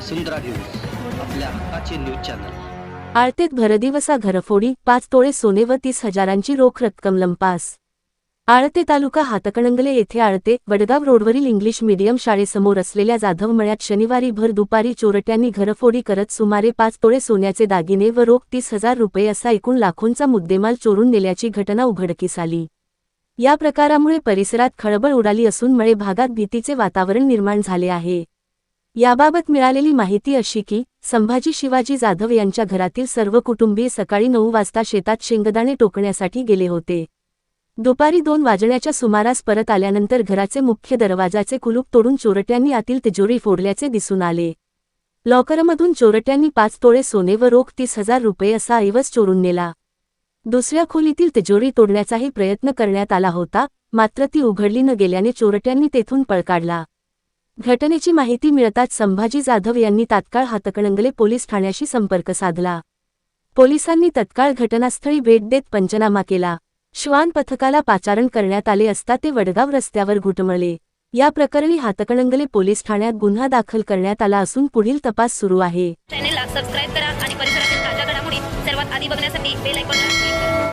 वसुंधरा news आपल्या हक्काचे news channel. आळतेत भरदिवसा घरफोडी पाच तोळे सोने व तीस हजारांची रोख रक्कम लंपास. आळते तालुका हातकणंगले येथे आळते वडगाव रोडवरील इंग्लिश मीडियम शाळेसमोर असलेल्या जाधव मळ्यात शनिवारी भर दुपारी चोरट्यांनी घरफोडी करत सुमारे पाच तोळे सोन्याचे दागिने व रोख तीस हजार रुपये असा एकूण लाखोंचा मुद्देमाल चोरून नेल्याची घटना उघडकीस आली. या प्रकारामुळे परिसरात खळबळ उडाली असून मळे भागात भीतीचे वातावरण निर्माण झाले आहे. याबाबत मिळालेली माहिती अशी की संभाजी शिवाजी जाधव यांच्या घरातील सर्व कुटुंबीय सकाळी नऊ वाजता शेतात शेंगदाणे टोकण्यासाठी गेले होते. दुपारी दोन वाजण्याच्या सुमारास परत आल्यानंतर घराचे मुख्य दरवाजाचे कुलूप तोडून चोरट्यांनी आतील तिजोरी फोडल्याचे दिसून आले. लॉकरमधून चोरट्यांनी पाच तोळे सोने व रोख तीस हजार रुपये असा ऐवज चोरून नेला. दुसऱ्या खोलीतील तिजोरी तोडण्याचाही प्रयत्न करण्यात आला होता मात्र ती उघडली न गेल्याने चोरट्यांनी तेथून पळ काढला. घटनेची माहिती मिळताच संभाजी जाधव यांनी तात्काळ हातकणंगले पोलीस ठाण्याशी संपर्क साधला. पोलिसांनी तत्काळ घटनास्थळी भेट देत पंचनामा केला. श्वान पथकाला पाचारण करण्यात आले असता ते वडगाव रस्त्यावर घुटमळले. या प्रकरणी हातकणंगले पोलीस ठाण्यात गुन्हा दाखल करण्यात आला असून पुढील तपास सुरू आहे. चॅनेलला सबस्क्राईब करा आणि परिसरातील ताज्या घडामोडी सर्वात आधी बघण्यासाठी बेल आयकॉनला